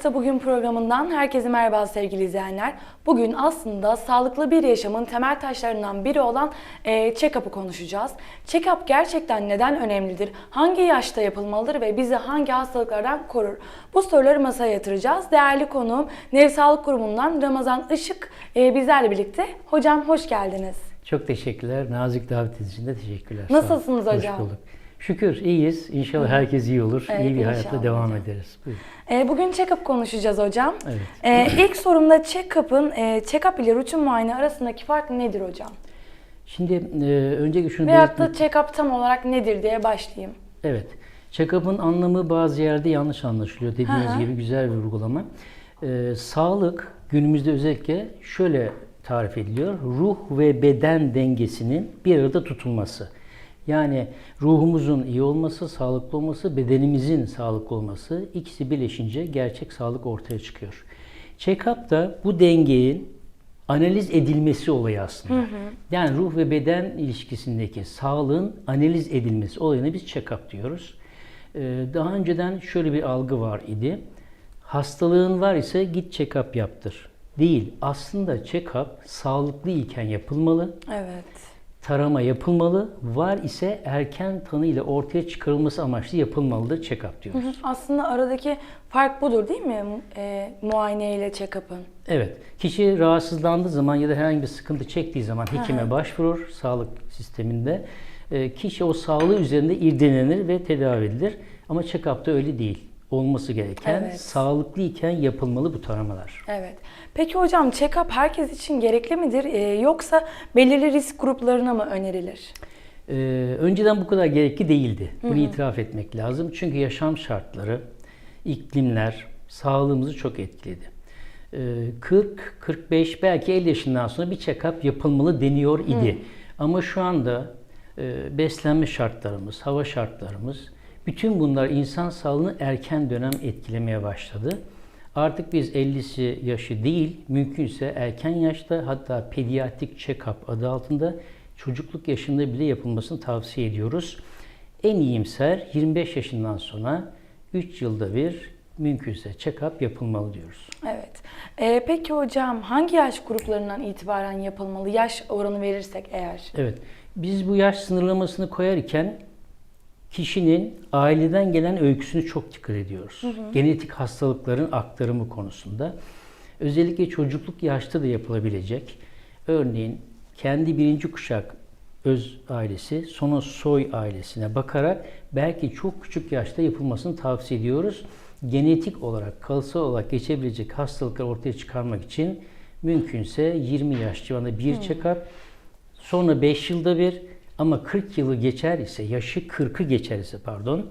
Sağlıkta Bugün programından herkese merhaba sevgili izleyenler. Bugün aslında sağlıklı bir yaşamın temel taşlarından biri olan e, check-up'ı konuşacağız. Check-up gerçekten neden önemlidir? Hangi yaşta yapılmalıdır ve bizi hangi hastalıklardan korur? Bu soruları masaya yatıracağız. Değerli konuğum Nev Sağlık Kurumu'ndan Ramazan Işık e, bizlerle birlikte. Hocam hoş geldiniz. Çok teşekkürler. Nazik davetiniz için de teşekkürler. Nasılsınız hocam? Hoş bulduk. Şükür iyiyiz. İnşallah herkes iyi olur. Evet, iyi bir inşallah hayatla devam hocam. ederiz. Buyurun. E, bugün check-up konuşacağız hocam. Evet. E, ilk sorumda check-up'ın e, check-up ile rutin muayene arasındaki fark nedir hocam? Şimdi e, önceki şunu Veyahut da check-up tam olarak nedir diye başlayayım. Evet. Check-up'ın anlamı bazı yerde yanlış anlaşılıyor. Dediğiniz hı. gibi güzel bir vurgulama. E, sağlık günümüzde özellikle şöyle tarif ediliyor. Ruh ve beden dengesinin bir arada tutulması. Yani ruhumuzun iyi olması, sağlıklı olması, bedenimizin sağlıklı olması ikisi birleşince gerçek sağlık ortaya çıkıyor. Check-up da bu dengenin analiz edilmesi olayı aslında. Yani ruh ve beden ilişkisindeki sağlığın analiz edilmesi olayına biz check-up diyoruz. Ee, Daha önceden şöyle bir algı var idi. Hastalığın var ise git check-up yaptır. Değil. Aslında check-up sağlıklı iken yapılmalı Evet. Tarama yapılmalı. Var ise erken tanı ile ortaya çıkarılması amaçlı yapılmalıdır check-up diyoruz. Aslında aradaki fark budur değil mi? E, muayene ile check-up'ın. Evet. Kişi rahatsızlandığı zaman ya da herhangi bir sıkıntı çektiği zaman hekime başvurur sağlık sisteminde. Ee, Kişi o sağlığı üzerinde irdelenir ve tedavi edilir. Ama check-up'ta öyle değil. Olması gereken Evet. sağlıklı iken yapılmalı bu taramalar. Evet. Peki hocam check-up herkes için gerekli midir? E, yoksa belirli risk gruplarına mı önerilir? Ee, önceden bu kadar gerekli değildi. Bunu itiraf etmek lazım. Çünkü yaşam şartları, iklimler sağlığımızı çok etkiledi. Ee, 40, 45 belki 50 yaşından sonra bir check-up yapılmalı deniyor idi. Ama şu anda e, beslenme şartlarımız, hava şartlarımız, bütün bunlar insan sağlığını erken dönem etkilemeye başladı. Artık biz 50'si yaşı değil, mümkünse erken yaşta hatta pediatrik check-up adı altında çocukluk yaşında bile yapılmasını tavsiye ediyoruz. En iyimser 25 yaşından sonra 3 yılda bir mümkünse check-up yapılmalı diyoruz. Evet. E, peki hocam hangi yaş gruplarından itibaren yapılmalı? Yaş oranı verirsek eğer. Evet, biz bu yaş sınırlamasını koyarken kişinin aileden gelen öyküsünü çok dikkat ediyoruz. Genetik hastalıkların aktarımı konusunda. Özellikle çocukluk yaşta da yapılabilecek. Örneğin kendi birinci kuşak öz ailesi, sonra soy ailesine bakarak belki çok küçük yaşta yapılmasını tavsiye ediyoruz. Genetik olarak, kalıtsal olarak geçebilecek hastalıkları ortaya çıkarmak için mümkünse 20 yaş civarında bir check-up, Sonra 5 yılda bir ama 40 yılı geçer ise, yaşı 40'ı geçer ise pardon,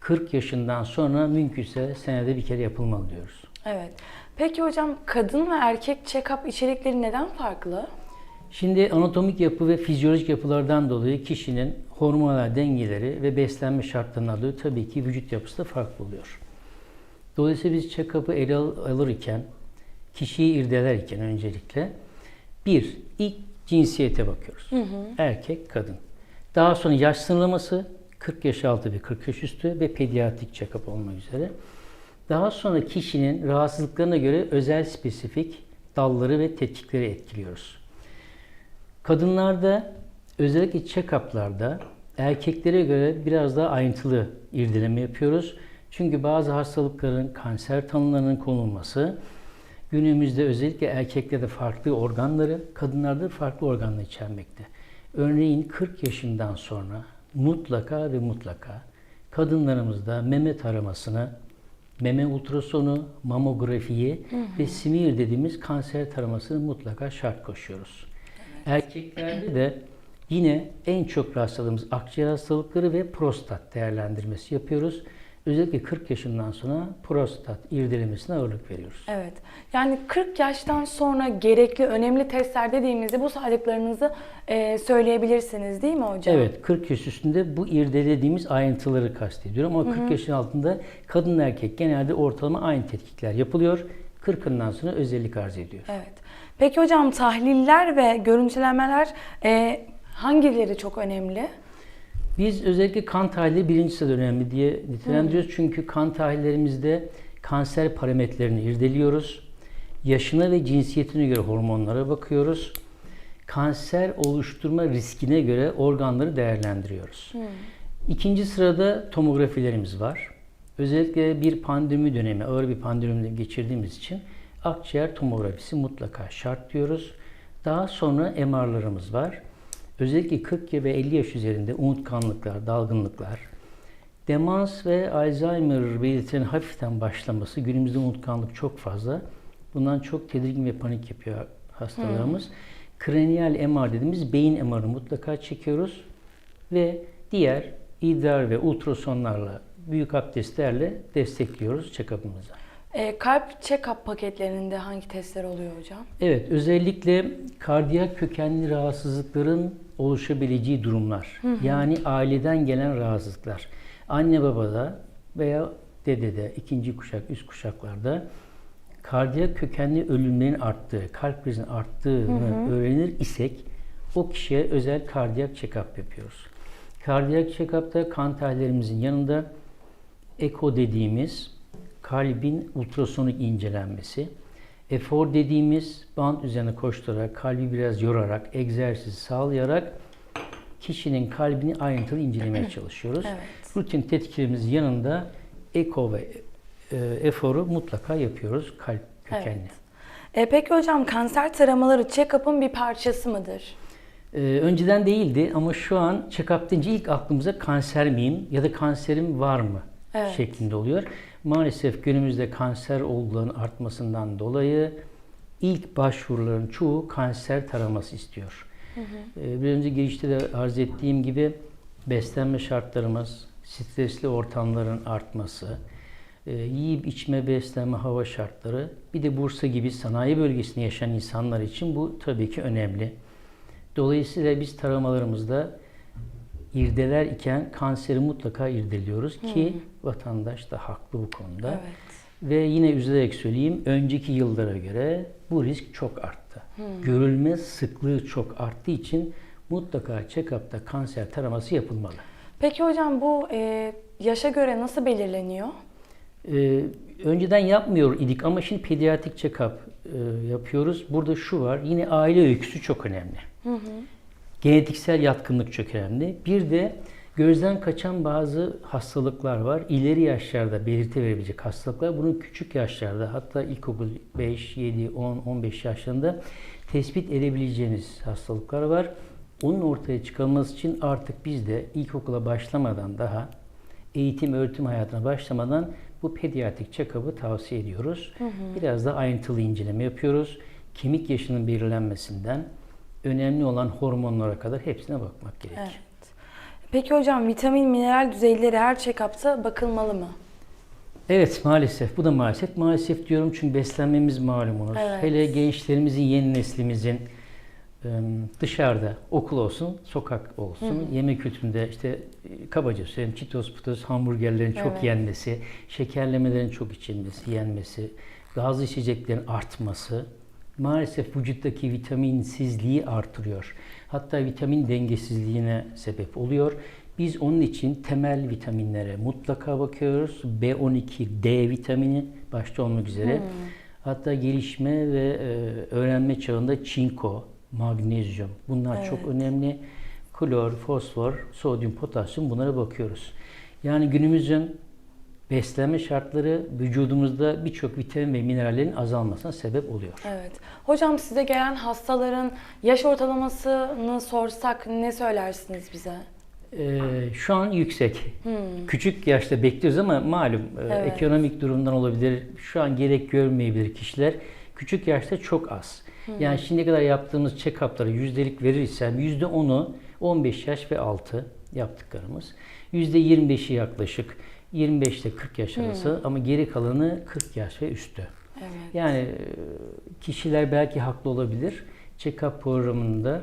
40 yaşından sonra mümkünse senede bir kere yapılmalı diyoruz. Evet. Peki hocam kadın ve erkek check-up içerikleri neden farklı? Şimdi anatomik yapı ve fizyolojik yapılardan dolayı kişinin hormonal dengeleri ve beslenme şartlarına dolayı tabii ki vücut yapısı da farklı oluyor. Dolayısıyla biz check-up'ı ele al- alırken, kişiyi irdelerken öncelikle bir, ilk cinsiyete bakıyoruz. Erkek, kadın. Daha sonra yaş sınırlaması 40 yaş altı ve 40 yaş üstü ve pediatrik check-up olmak üzere. Daha sonra kişinin rahatsızlıklarına göre özel spesifik dalları ve tetkikleri etkiliyoruz. Kadınlarda özellikle check-up'larda erkeklere göre biraz daha ayrıntılı irdeleme yapıyoruz. Çünkü bazı hastalıkların kanser tanılarının konulması günümüzde özellikle erkeklerde farklı organları, kadınlarda farklı organları içermekte. Örneğin 40 yaşından sonra mutlaka ve mutlaka kadınlarımızda meme taramasını, meme ultrasonu, mamografiyi ve simir dediğimiz kanser taramasını mutlaka şart koşuyoruz. Erkeklerde de yine en çok rastladığımız akciğer hastalıkları ve prostat değerlendirmesi yapıyoruz. Özellikle 40 yaşından sonra prostat irdelemesine ağırlık veriyoruz. Evet. Yani 40 yaştan sonra gerekli, önemli testler dediğimizde bu saydıklarınızı e, söyleyebilirsiniz değil mi hocam? Evet, 40 yaş üstünde bu irdelediğimiz ayrıntıları kastediyorum. Ama 40 yaşın altında kadın erkek genelde ortalama aynı tetkikler yapılıyor. 40'ından sonra özellik arz ediyor. Evet. Peki hocam tahliller ve görüntülemeler e, hangileri çok önemli? Biz özellikle kan tahlili birinci sırada önemli diye nitelendiriyoruz. Çünkü kan tahlillerimizde Kanser parametrelerini irdeliyoruz. Yaşına ve cinsiyetine göre hormonlara bakıyoruz. Kanser oluşturma riskine göre organları değerlendiriyoruz. İkinci sırada tomografilerimiz var. Özellikle bir pandemi dönemi, ağır bir pandemi geçirdiğimiz için akciğer tomografisi mutlaka şart diyoruz. Daha sonra MR'larımız var. Özellikle 40 ve 50 yaş üzerinde unutkanlıklar, dalgınlıklar, demans ve Alzheimer belirtilerinin hafiften başlaması, günümüzde unutkanlık çok fazla. Bundan çok tedirgin ve panik yapıyor hastalarımız. Kraniyal MR dediğimiz beyin MR'ını mutlaka çekiyoruz ve diğer idrar ve ultrasonlarla, büyük abdestlerle destekliyoruz check-up'ımızı. E, kalp check-up paketlerinde hangi testler oluyor hocam? Evet, özellikle kardiyak kökenli rahatsızlıkların oluşabileceği durumlar. Yani aileden gelen rahatsızlıklar. Anne babada veya dedede, ikinci kuşak, üst kuşaklarda kardiyak kökenli ölümlerin arttığı, kalp krizinin arttığını öğrenir isek o kişiye özel kardiyak check-up yapıyoruz. Kardiyak check-up'ta kan tahlillerimizin yanında eko dediğimiz kalbin ultrasonik incelenmesi, efor dediğimiz band üzerine koşturarak, kalbi biraz yorarak, egzersiz sağlayarak kişinin kalbini ayrıntılı incelemeye çalışıyoruz. Evet. Rutin tetkiklerimizin yanında eko ve e, eforu mutlaka yapıyoruz kalp kökenli. Evet. E, peki hocam kanser taramaları check-up'ın bir parçası mıdır? Ee, önceden değildi ama şu an check-up deyince ilk aklımıza kanser miyim ya da kanserim var mı Evet. şeklinde oluyor. Maalesef günümüzde kanser olgularının artmasından dolayı ilk başvuruların çoğu kanser taraması istiyor. Ee, bir önce girişte de arz ettiğim gibi beslenme şartlarımız, stresli ortamların artması, e, yiyip içme, beslenme, hava şartları, bir de Bursa gibi sanayi bölgesinde yaşayan insanlar için bu tabii ki önemli. Dolayısıyla biz taramalarımızda irdeler iken kanseri mutlaka irdeliyoruz ki vatandaş da haklı bu konuda. Evet. Ve yine üzülerek söyleyeyim, önceki yıllara göre bu risk çok arttı. Görülme sıklığı çok arttığı için mutlaka check-up'ta kanser taraması yapılmalı. Peki hocam bu e, yaşa göre nasıl belirleniyor? Ee, önceden yapmıyor idik ama şimdi pediatrik check-up e, yapıyoruz. Burada şu var, yine aile öyküsü çok önemli. Genetiksel yatkınlık çok önemli. Bir de gözden kaçan bazı hastalıklar var. İleri yaşlarda belirti verebilecek hastalıklar. Bunun küçük yaşlarda hatta ilkokul 5, 7, 10, 15 yaşlarında tespit edebileceğiniz hastalıklar var. Onun ortaya çıkarılması için artık biz de ilkokula başlamadan daha eğitim öğretim hayatına başlamadan bu pediatrik check-up'ı tavsiye ediyoruz. Biraz da ayrıntılı inceleme yapıyoruz. Kemik yaşının belirlenmesinden önemli olan hormonlara kadar hepsine bakmak gerekir. Evet. Peki hocam vitamin, mineral düzeyleri her check-up'ta bakılmalı mı? Evet maalesef bu da maalesef. Maalesef diyorum çünkü beslenmemiz malumunuz. Evet. Hele gençlerimizin, yeni neslimizin e, dışarıda okul olsun, sokak olsun, yemek kültüründe işte e, kabaca söyleyeyim çitos putos hamburgerlerin çok Evet. yenmesi, şekerlemelerin çok içilmesi, yenmesi, gazlı içeceklerin artması maalesef vücuttaki vitaminsizliği artırıyor. Hatta vitamin dengesizliğine sebep oluyor. Biz onun için temel vitaminlere mutlaka bakıyoruz. B12, D vitamini başta olmak üzere. Hatta gelişme ve e, öğrenme çağında çinko, magnezyum bunlar çok önemli. Klor, fosfor, sodyum, potasyum bunlara bakıyoruz. Yani günümüzün beslenme şartları vücudumuzda birçok vitamin ve minerallerin azalmasına sebep oluyor. Evet. Hocam size gelen hastaların yaş ortalamasını sorsak ne söylersiniz bize? Ee, şu an yüksek. Küçük yaşta bekliyoruz ama malum e, Evet. ekonomik durumdan olabilir. Şu an gerek görmeyebilir kişiler. Küçük yaşta çok az. Yani şimdiye kadar yaptığımız check-up'lara yüzdelik verirsem yüzde onu 15 yaş ve altı yaptıklarımız. Yüzde 25'i yaklaşık 25 ile 40 yaş arası ama geri kalanı 40 yaş ve üstü. Evet. Yani e, kişiler belki haklı olabilir. Check-up programında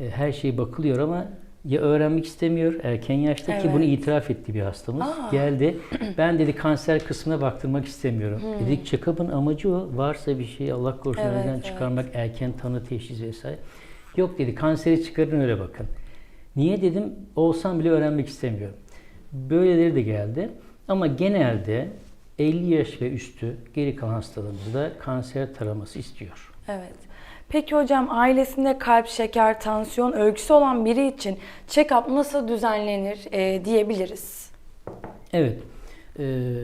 e, her şey bakılıyor ama ya öğrenmek istemiyor erken yaşta ki bunu Evet. itiraf etti bir hastamız. Aa. Geldi. Ben dedi kanser kısmına baktırmak istemiyorum. Dedik check-up'ın amacı o. Varsa bir şey Allah korusun Evet, evet. çıkarmak, erken tanı teşhis vesaire. Yok dedi kanseri çıkarın öyle bakın. Niye dedim olsam bile öğrenmek istemiyorum. Böyleleri de geldi. Ama genelde 50 yaş ve üstü geri kalan hastalarımızda kanser taraması istiyor. Evet. Peki hocam ailesinde kalp, şeker, tansiyon öyküsü olan biri için check-up nasıl düzenlenir e, diyebiliriz? Evet. Ee,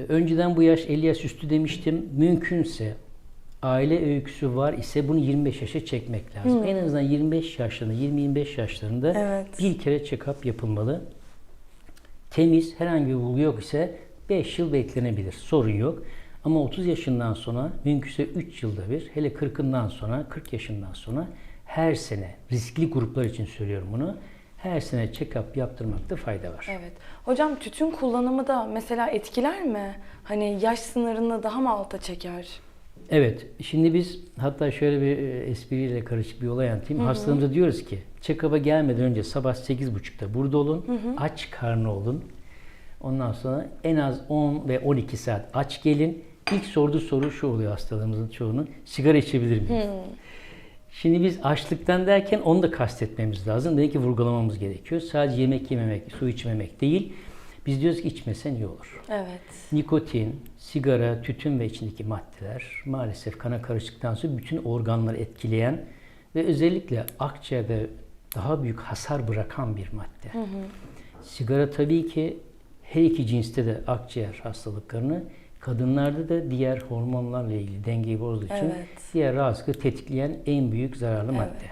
önceden bu yaş 50 yaş üstü demiştim. Mümkünse aile öyküsü var ise bunu 25 yaşa çekmek lazım. En azından 25 yaşlarında, 20-25 yaşlarında Evet. bir kere check-up yapılmalı. Temiz, herhangi bir bulgu yok ise 5 yıl beklenebilir. Sorun yok. Ama 30 yaşından sonra mümkünse 3 yılda bir, hele 40'ından sonra, 40 yaşından sonra her sene, riskli gruplar için söylüyorum bunu, her sene check-up yaptırmakta fayda var. Evet. Hocam tütün kullanımı da mesela etkiler mi? Hani yaş sınırını daha mı alta çeker? Evet, şimdi biz hatta şöyle bir e, espriyle karışık bir olay anlatayım. Hastalarımıza diyoruz ki, check-up'a gelmeden önce sabah 8.30'da burada olun, aç karnı olun. Ondan sonra en az 10 ve 12 saat aç gelin. İlk sorduğu soru şu oluyor hastalarımızın çoğunun, sigara içebilir miyim? Şimdi biz açlıktan derken onu da kastetmemiz lazım. Demek ki vurgulamamız gerekiyor. Sadece yemek yememek, su içmemek değil. Biz diyoruz ki içmesen iyi olur. Evet. Nikotin, sigara, tütün ve içindeki maddeler maalesef kana karıştıktan sonra bütün organları etkileyen ve özellikle akciğerde daha büyük hasar bırakan bir madde. Sigara tabii ki her iki cinste de akciğer hastalıklarını, kadınlarda da diğer hormonlarla ilgili dengeyi bozduğu için Evet. diğer rahatsızlığı tetikleyen en büyük zararlı madde.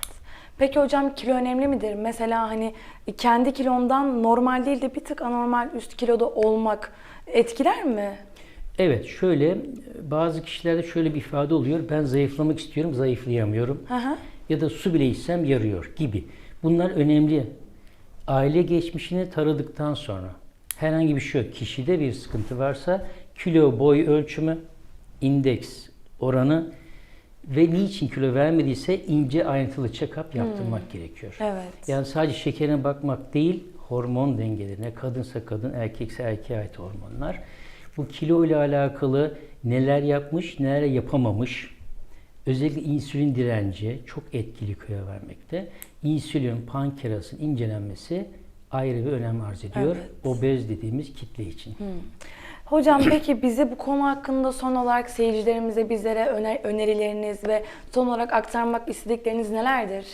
Peki hocam kilo önemli midir? Mesela hani kendi kilondan normal değil de bir tık anormal üst kiloda olmak etkiler mi? Evet şöyle bazı kişilerde şöyle bir ifade oluyor. Ben zayıflamak istiyorum, zayıflayamıyorum. Hı. ya da su bile içsem yarıyor gibi. Bunlar önemli. Aile geçmişini taradıktan sonra herhangi bir şey yok. Kişide bir sıkıntı varsa kilo boy ölçümü, indeks oranı ve niçin kilo vermediyse ince ayrıntılı check-up yaptırmak gerekiyor. Evet. Yani sadece şekerine bakmak değil, hormon dengelerine, kadınsa kadın, erkekse erkeğe ait hormonlar. Bu kilo ile alakalı neler yapmış, neler yapamamış. Özellikle insülin direnci çok etkili kilo vermekte. İnsülin, pankreasın incelenmesi ayrı bir önem arz ediyor. Evet. Obez dediğimiz kitle için. Hocam peki bize bu konu hakkında son olarak seyircilerimize bizlere öner- önerileriniz ve son olarak aktarmak istedikleriniz nelerdir?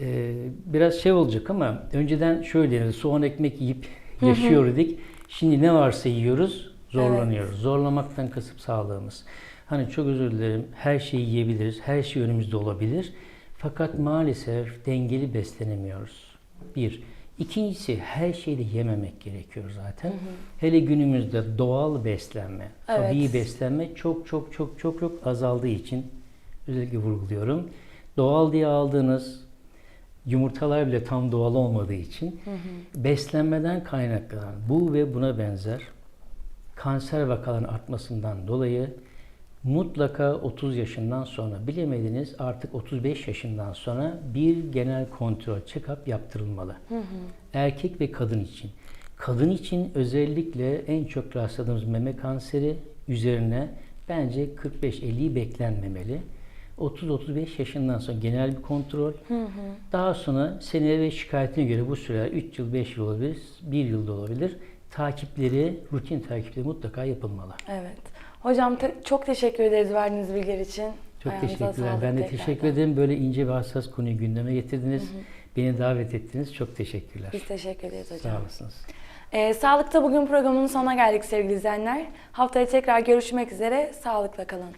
Ee, biraz şey olacak ama önceden şöyle soğan ekmek yiyip yaşıyorduk. Şimdi ne varsa yiyoruz, zorlanıyoruz. Zorlamaktan kasıp sağlığımız. Hani çok özür dilerim, her şeyi yiyebiliriz, her şey önümüzde olabilir. Fakat maalesef dengeli beslenemiyoruz. Bir. İkincisi her şeyi de yememek gerekiyor zaten. Hele günümüzde doğal beslenme, Evet. tabii beslenme çok çok çok çok çok azaldığı için özellikle vurguluyorum. Doğal diye aldığınız yumurtalar bile tam doğal olmadığı için beslenmeden kaynaklanan bu ve buna benzer kanser vakalarının artmasından dolayı mutlaka 30 yaşından sonra bilemediniz artık 35 yaşından sonra bir genel kontrol check-up yaptırılmalı. Erkek ve kadın için. Kadın için özellikle en çok rastladığımız meme kanseri üzerine bence 45-50'yi beklenmemeli. 30-35 yaşından sonra genel bir kontrol. Daha sonra seneye ve şikayetine göre bu süre 3 yıl, 5 yıl olabilir, 1 yılda olabilir. Takipleri, rutin takipleri mutlaka yapılmalı. Evet. Hocam te- çok teşekkür ederiz verdiğiniz bilgiler için. Çok Ayağınıza teşekkürler. sağlık Ben de tekrardan. teşekkür ederim. Böyle ince ve hassas konuyu gündeme getirdiniz. Beni davet ettiniz. Çok teşekkürler. Biz teşekkür ederiz hocam. Sağ olasınız. Ee, Sağlıkta bugün programının sonuna geldik sevgili izleyenler. Haftaya tekrar görüşmek üzere. Sağlıkla kalın.